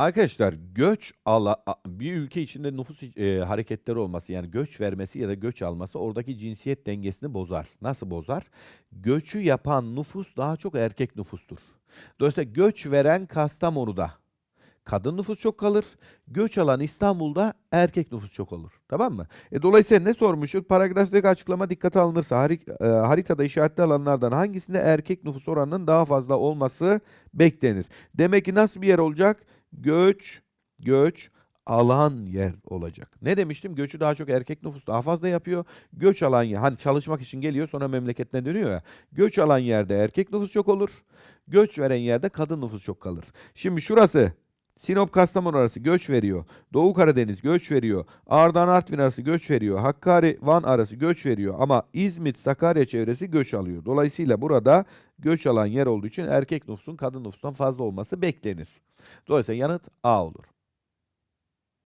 Arkadaşlar göç ala bir ülke içinde nüfus e, hareketleri olması yani göç vermesi ya da göç alması oradaki cinsiyet dengesini bozar. Nasıl bozar? Göçü yapan nüfus daha çok erkek nüfustur. Dolayısıyla göç veren Kastamonu'da kadın nüfus çok kalır. Göç alan İstanbul'da erkek nüfus çok olur. Tamam mı? E, dolayısıyla ne sormuşuz? Paragraftaki açıklama dikkate alınırsa harik- e, haritada işaretli alanlardan hangisinde erkek nüfus oranının daha fazla olması beklenir? Demek ki nasıl bir yer olacak? Göç, göç alan yer olacak. Ne demiştim? Göçü daha çok erkek nüfus daha fazla yapıyor. Göç alan yer, hani çalışmak için geliyor sonra memleketine dönüyor ya. Göç alan yerde erkek nüfus çok olur. Göç veren yerde kadın nüfus çok kalır. Şimdi şurası Sinop Kastamonu arası göç veriyor. Doğu Karadeniz göç veriyor. Ağrı'dan Artvin arası göç veriyor. Hakkari Van arası göç veriyor. Ama İzmit Sakarya çevresi göç alıyor. Dolayısıyla burada göç alan yer olduğu için erkek nüfusun kadın nüfustan fazla olması beklenir. Dolayısıyla yanıt A olur.